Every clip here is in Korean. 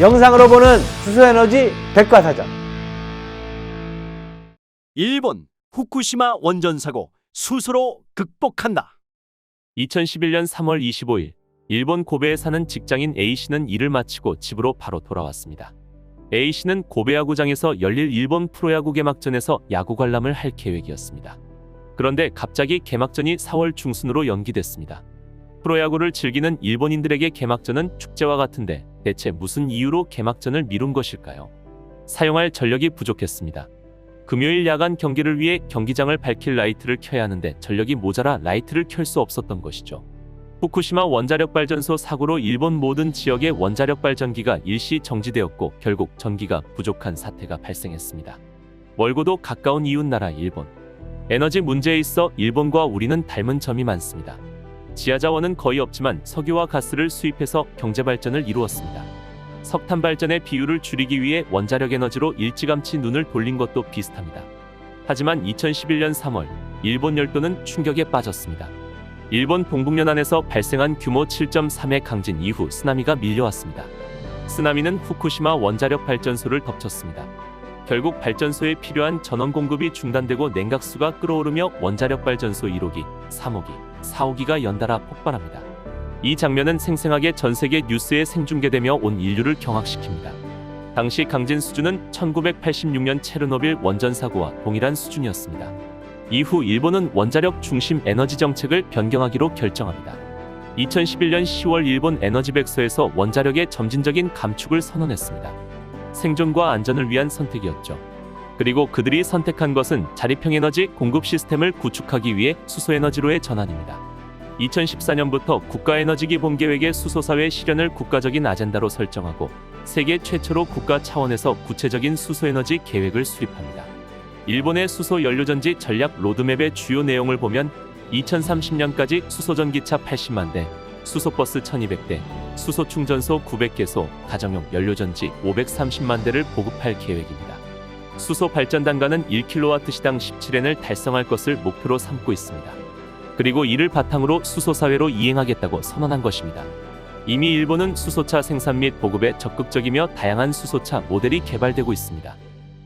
영상으로 보는 수소에너지 백과사전. 일본 후쿠시마 원전 사고 수소로 극복한다. 2011년 3월 25일 일본 고베에 사는 직장인 A 씨는 일을 마치고 집으로 바로 돌아왔습니다. A 씨는 고베 야구장에서 열릴 일본 프로야구 개막전에서 야구 관람을 할 계획이었습니다. 그런데 갑자기 개막전이 4월 중순으로 연기됐습니다. 프로야구를 즐기는 일본인들에게 개막전은 축제와 같은데 대체 무슨 이유로 개막전을 미룬 것일까요? 사용할 전력이 부족했습니다. 금요일 야간 경기를 위해 경기장을 밝힐 라이트를 켜야 하는데 전력이 모자라 라이트를 켤 수 없었던 것이죠. 후쿠시마 원자력 발전소 사고로 일본 모든 지역의 원자력 발전기가 일시 정지되었고 결국 전기가 부족한 사태가 발생했습니다. 멀고도 가까운 이웃 나라 일본. 에너지 문제에 있어 일본과 우리는 닮은 점이 많습니다. 지하 자원은 거의 없지만 석유와 가스를 수입해서 경제 발전을 이루었습니다. 석탄 발전의 비율을 줄이기 위해 원자력 에너지로 일찌감치 눈을 돌린 것도 비슷합니다. 하지만 2011년 3월 일본 열도는 충격에 빠졌습니다. 일본 동북연안에서 발생한 규모 7.3의 강진 이후 쓰나미가 밀려왔습니다. 쓰나미는 후쿠시마 원자력 발전소를 덮쳤습니다. 결국 발전소에 필요한 전원 공급이 중단되고 냉각수가 끓어오르며 원자력 발전소 1호기, 3호기, 4호기가 연달아 폭발합니다. 이 장면은 생생하게 전 세계 뉴스에 생중계되며 온 인류를 경악시킵니다. 당시 강진 수준은 1986년 체르노빌 원전 사고와 동일한 수준이었습니다. 이후 일본은 원자력 중심 에너지 정책을 변경하기로 결정합니다. 2011년 10월 일본 에너지 백서에서 원자력의 점진적인 감축을 선언했습니다. 생존과 안전을 위한 선택이었죠. 그리고 그들이 선택한 것은 자립형 에너지 공급 시스템을 구축하기 위해 수소 에너지로의 전환입니다. 2014년부터 국가에너지기 본계획의 수소사회 실현을 국가적인 아젠다로 설정하고 세계 최초로 국가 차원에서 구체적인 수소에너지 계획을 수립합니다. 일본의 수소 연료전지 전략 로드맵의 주요 내용을 보면 2030년까지 수소전기차 80만 대, 수소버스 1200대, 수소충전소 900개소, 가정용 연료전지 530만 대를 보급할 계획입니다. 수소 발전 단가는 1kW시당 17엔을 달성할 것을 목표로 삼고 있습니다. 그리고 이를 바탕으로 수소 사회로 이행하겠다고 선언한 것입니다. 이미 일본은 수소차 생산 및 보급에 적극적이며 다양한 수소차 모델이 개발되고 있습니다.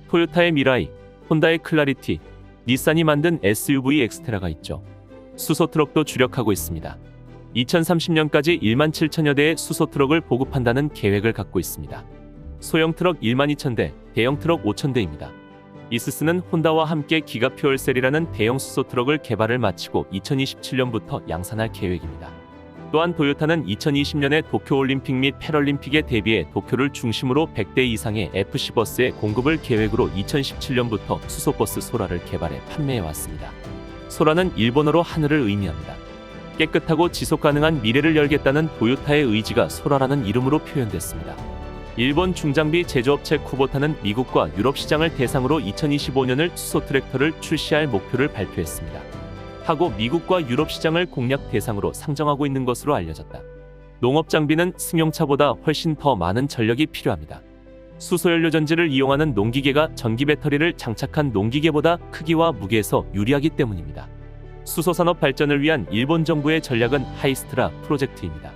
토요타의 미라이, 혼다의 클라리티, 닛산이 만든 SUV 엑스테라가 있죠. 수소 트럭도 주력하고 있습니다. 2030년까지 1만 7천여 대의 수소 트럭을 보급한다는 계획을 갖고 있습니다. 소형 트럭 1만 2천 대, 대형 트럭 5천 대입니다. 이스스는 혼다와 함께 기가 퓨얼셀이라는 대형 수소 트럭을 개발을 마치고 2027년부터 양산할 계획입니다. 또한 도요타는 2020년에 도쿄올림픽 및 패럴림픽에 대비해 도쿄를 중심으로 100대 이상의 FC 버스의 공급을 계획으로 2017년부터 수소버스 소라를 개발해 판매해 왔습니다. 소라는 일본어로 하늘을 의미합니다. 깨끗하고 지속 가능한 미래를 열겠다는 도요타의 의지가 소라라는 이름으로 표현됐습니다. 일본 중장비 제조업체 쿠보타는 미국과 유럽 시장을 대상으로 2025년을 수소 트랙터를 출시할 목표를 발표했습니다. 하고 미국과 유럽 시장을 공략 대상으로 상정하고 있는 것으로 알려졌다. 농업 장비는 승용차보다 훨씬 더 많은 전력이 필요합니다. 수소연료 전지를 이용하는 농기계가 전기 배터리를 장착한 농기계보다 크기와 무게에서 유리하기 때문입니다. 수소 산업 발전을 위한 일본 정부의 전략은 하이스트라 프로젝트입니다.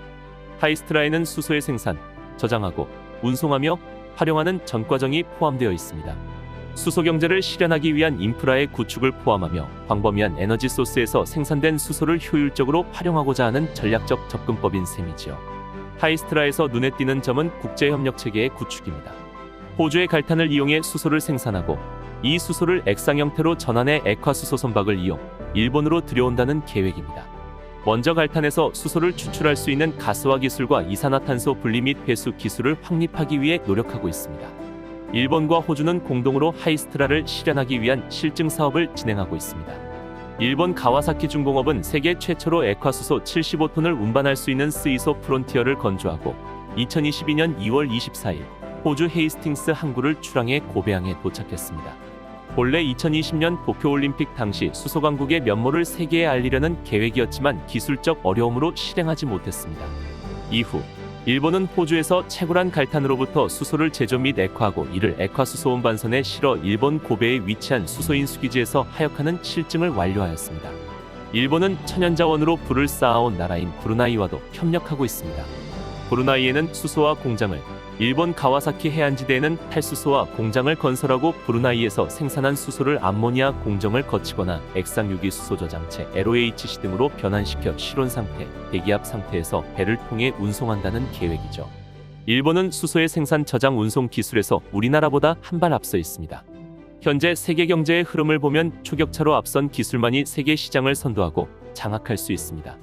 하이스트라에는 수소의 생산, 저장하고 운송하며 활용하는 전 과정이 포함되어 있습니다. 수소 경제를 실현하기 위한 인프라의 구축을 포함하며 광범위한 에너지 소스에서 생산된 수소를 효율적으로 활용하고자 하는 전략적 접근법인 셈이지요. 하이스트라에서 눈에 띄는 점은 국제 협력 체계의 구축입니다. 호주의 갈탄을 이용해 수소를 생산하고 이 수소를 액상 형태로 전환해 액화 수소 선박을 이용 일본으로 들여온다는 계획입니다. 먼저 갈탄에서 수소를 추출할 수 있는 가스화 기술과 이산화탄소 분리 및 회수 기술을 확립하기 위해 노력하고 있습니다. 일본과 호주는 공동으로 하이스트라를 실현하기 위한 실증 사업을 진행하고 있습니다. 일본 가와사키 중공업은 세계 최초로 액화수소 75톤을 운반할 수 있는 스이소 프론티어를 건조하고 2022년 2월 24일 호주 헤이스팅스 항구를 출항해 고베항에 도착했습니다. 본래 2020년 도쿄올림픽 당시 수소 강국의 면모를 세계에 알리려는 계획이었지만 기술적 어려움으로 실행하지 못했습니다. 이후 일본은 호주에서 채굴한 갈탄으로부터 수소를 제조 및 액화하고 이를 액화수소 운반선에 실어 일본 고베에 위치한 수소인수기지에서 하역하는 실증을 완료하였습니다. 일본은 천연자원으로 불을 쌓아온 나라인 브루나이와도 협력하고 있습니다. 브루나이에는 수소화 공장을, 일본 가와사키 해안지대에는 탈수소와 공장을 건설하고 브루나이에서 생산한 수소를 암모니아 공정을 거치거나 액상 유기 수소 저장체 LOHC 등으로 변환시켜 실온 상태, 대기압 상태에서 배를 통해 운송한다는 계획이죠. 일본은 수소의 생산 저장 운송 기술에서 우리나라보다 한 발 앞서 있습니다. 현재 세계 경제의 흐름을 보면 초격차로 앞선 기술만이 세계 시장을 선도하고 장악할 수 있습니다.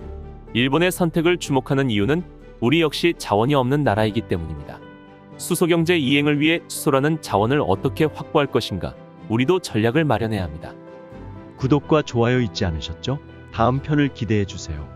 일본의 선택을 주목하는 이유는 우리 역시 자원이 없는 나라이기 때문입니다. 수소 경제 이행을 위해 수소라는 자원을 어떻게 확보할 것인가? 우리도 전략을 마련해야 합니다. 구독과 좋아요 잊지 않으셨죠? 다음 편을 기대해 주세요.